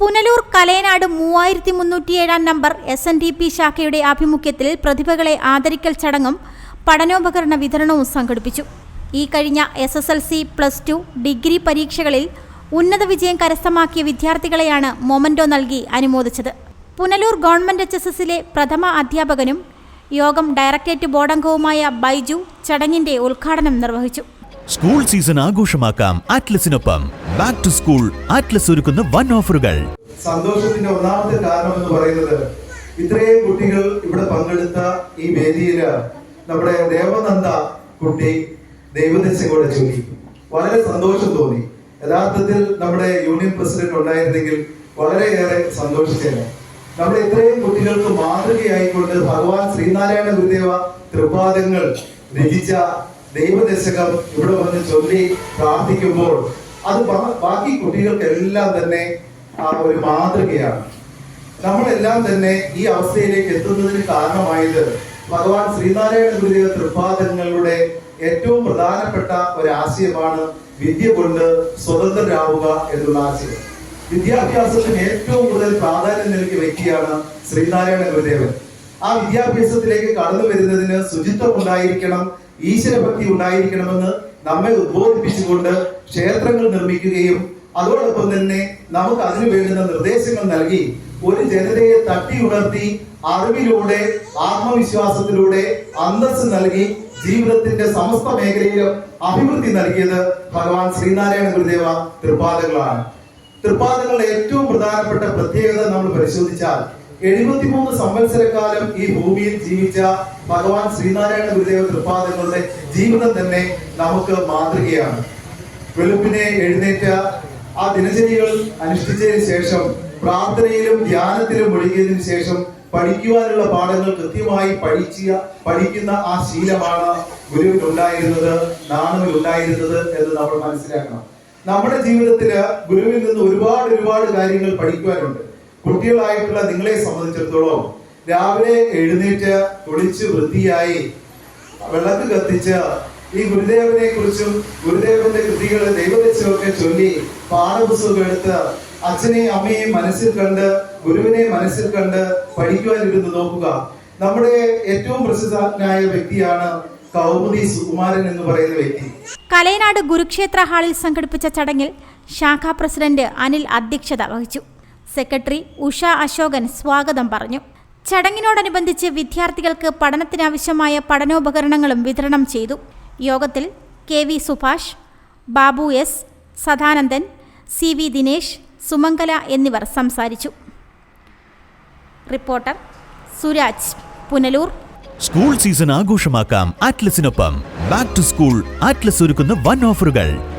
പുനലൂർ കലയനാട് മൂവായിരത്തി മുന്നൂറ്റിയേഴാം number S N D P ശാഖയുടെ ആഭിമുഖ്യത്തിൽ പ്രതിഭകളെ ആദരിക്കൽ ചടങ്ങും പഠനോപകരണ വിതരണവും സംഘടിപ്പിച്ചു. ഈ കഴിഞ്ഞ S S L C plus two degree പരീക്ഷകളിൽ ഉന്നത വിജയം കരസ്ഥമാക്കിയ വിദ്യാർത്ഥികളെയാണ് മൊമന്റോ നൽകി അനുമോദിച്ചത്. പുനലൂർ ഗവൺമെന്റ് എച്ച് എസ് എസിലെ പ്രഥമ അധ്യാപകനും യോഗം ഡയറക്ടറേറ്റ് ബോർഡംഗവുമായ ബൈജു ചടങ്ങിന്റെ ഉദ്ഘാടനം നിർവഹിച്ചു. സ്കൂൾ സീസൺ ആഘോഷമാക്കാം ആറ്റ്ലസിനൊപ്പം ബാക്ക് ടു സ്കൂൾ ആറ്റ്ലസ് ഒരുക്കുന്ന വൺ ഓഫറുകൾ സന്തോഷത്തിന്റെ ഒന്നാമത്തെ കാരണം എന്ന് പറയുന്നത് ഇത്രയും കുട്ടികൾ ഇവിടെ പങ്കെടുത്ത ഈ വേദിയിൽ നമ്മുടെ ദേവനന്ദ കുട്ടി ദൈവദശ കൂടെ ചൊല്ലി. വളരെ സന്തോഷം തോന്നി. യഥാർത്ഥത്തിൽ നമ്മുടെ യൂണിയൻ പ്രസിഡന്റ് ഉണ്ടായിരുന്നെങ്കിൽ വളരെയേറെ സന്തോഷിച്ചേനെ. നമ്മുടെ ഇത്രയും കുട്ടികൾക്ക് മാതൃകയായിക്കൊണ്ട് ഭഗവാൻ ശ്രീനാരായണ ഗുരുദേവ തൃപാദങ്ങൾ രചിച്ച ദൈവദശകം ഇവിടെ വന്ന് ചൊല്ലി പ്രാർത്ഥിക്കുമ്പോൾ അത് ബാക്കി കുട്ടികൾക്കെല്ലാം തന്നെ ആ ഒരു മാതൃകയാണ്. നമ്മളെല്ലാം തന്നെ ഈ അവസ്ഥയിലേക്ക് എത്തുന്നതിന് കാരണമായത് ഭഗവാൻ ശ്രീനാരായണ ഗുരുദേവ തൃപാദങ്ങളുടെ ഏറ്റവും പ്രധാനപ്പെട്ട ഒരു ആശയമാണ് വിദ്യ കൊണ്ട് സ്വതന്ത്രരാവുക എന്നുള്ള ആശയം. വിദ്യാഭ്യാസത്തിന് ഏറ്റവും കൂടുതൽ പ്രാധാന്യം നൽകിയ വ്യക്തിയാണ് ശ്രീനാരായണ ഗുരുദേവൻ. ആ വിദ്യാഭ്യാസത്തിലേക്ക് കടന്നു വരുന്നതിന് ശുചിത്വം ഉണ്ടായിരിക്കണം ഈശ്വരഭക്തി ഉണ്ടായിരിക്കണമെന്ന് നമ്മെ ഉദ്ബോധിപ്പിച്ചുകൊണ്ട് ക്ഷേത്രങ്ങൾ നിർമ്മിക്കുകയും അതോടൊപ്പം തന്നെ നമുക്ക് അതിനു വേണ്ടുന്ന നിർദ്ദേശങ്ങൾ നൽകി ഒരു ജനതയെ തട്ടി ഉണർത്തി അറിവിലൂടെ ആത്മവിശ്വാസത്തിലൂടെ അന്തസ് നൽകി ജീവിതത്തിന്റെ സമസ്ത മേഖലയിലും അഭിവൃദ്ധി നൽകിയത് ഭഗവാൻ ശ്രീനാരായണ ഗുരുദേവ തൃപാദങ്ങളാണ് തൃപ്പാദങ്ങളുടെ ഏറ്റവും പ്രധാനപ്പെട്ട പ്രത്യേകത നമ്മൾ പരിശോധിച്ചാൽ എഴുപത്തിമൂന്ന് സംവത്സരക്കാലം ഈ ഭൂമിയിൽ ജീവിച്ച ഭഗവാൻ ശ്രീനാരായണ ഗുരുദേവ തൃപ്പാദങ്ങളുടെ ജീവിതം തന്നെ നമുക്ക് മാതൃകയാണ്. വെളുപ്പിനെ എഴുന്നേറ്റ ആ ദിനചര്യകൾ അനുഷ്ഠിച്ചതിന് ശേഷം പ്രാർത്ഥനയിലും ധ്യാനത്തിലും ഒഴുകിയതിനു ശേഷം പഠിക്കുവാനുള്ള പാഠങ്ങൾ കൃത്യമായി പഠിച്ച പഠിക്കുന്ന ആ ശീലമാണ് ഗുരുവിനുണ്ടായിരുന്നത് നാണുവിൽ ഉണ്ടായിരുന്നത് എന്ന് നമ്മൾ മനസ്സിലാക്കണം. നമ്മുടെ ജീവിതത്തിൽ ഗുരുവിൽ നിന്ന് ഒരുപാട് ഒരുപാട് കാര്യങ്ങൾ പഠിക്കുവാനുണ്ട്. കുട്ടികളായിട്ടുള്ള നിങ്ങളെ സംബന്ധിച്ചിടത്തോളം രാവിലെ എഴുന്നേറ്റ് കുളിച്ച് വൃത്തിയായി വിളക്ക് കത്തിച്ച് ഈ ഗുരുദേവനെ കുറിച്ചും ഗുരുദേവന്റെ കൃതികൾ ദൈവദശമൊക്കെ ചൊല്ലി പാഠപുസ്തകം എടുത്ത് അച്ഛനെയും അമ്മയെയും മനസ്സിൽ കണ്ട് ഗുരുവിനെ മനസ്സിൽ കണ്ട് പഠിക്കുവാനിരുന്ന് നോക്കുക. നമ്മുടെ ഏറ്റവും പ്രസിദ്ധനായ വ്യക്തിയാണ് കൗമുദി സുകുമാരൻ എന്ന് പറയുന്ന വ്യക്തി. കലയനാട് ഗുരുക്ഷേത്ര ഹാളിൽ സംഘടിപ്പിച്ച ചടങ്ങിൽ ശാഖാ പ്രസിഡന്റ് അനിൽ അധ്യക്ഷത വഹിച്ചു. സെക്രട്ടറി ഉഷ അശോകൻ സ്വാഗതം പറഞ്ഞു. ചടങ്ങിനോടനുബന്ധിച്ച് വിദ്യാർത്ഥികൾക്ക് പഠനത്തിനാവശ്യമായ പഠനോപകരണങ്ങളും വിതരണം ചെയ്തു. യോഗത്തിൽ K V Subhash Babu S Sadanandan C V Dinesh Sumangala എന്നിവർ സംസാരിച്ചു. Reporter Suraj Punalur. School season ആഘോഷമാക്കാം. ആറ്റ്ലസിനൊപ്പം ബാക്ക് ടു സ്കൂൾ. ആറ്റ്ലസ് ഒരുക്കുന്ന വൺ ഓഫറുകൾ.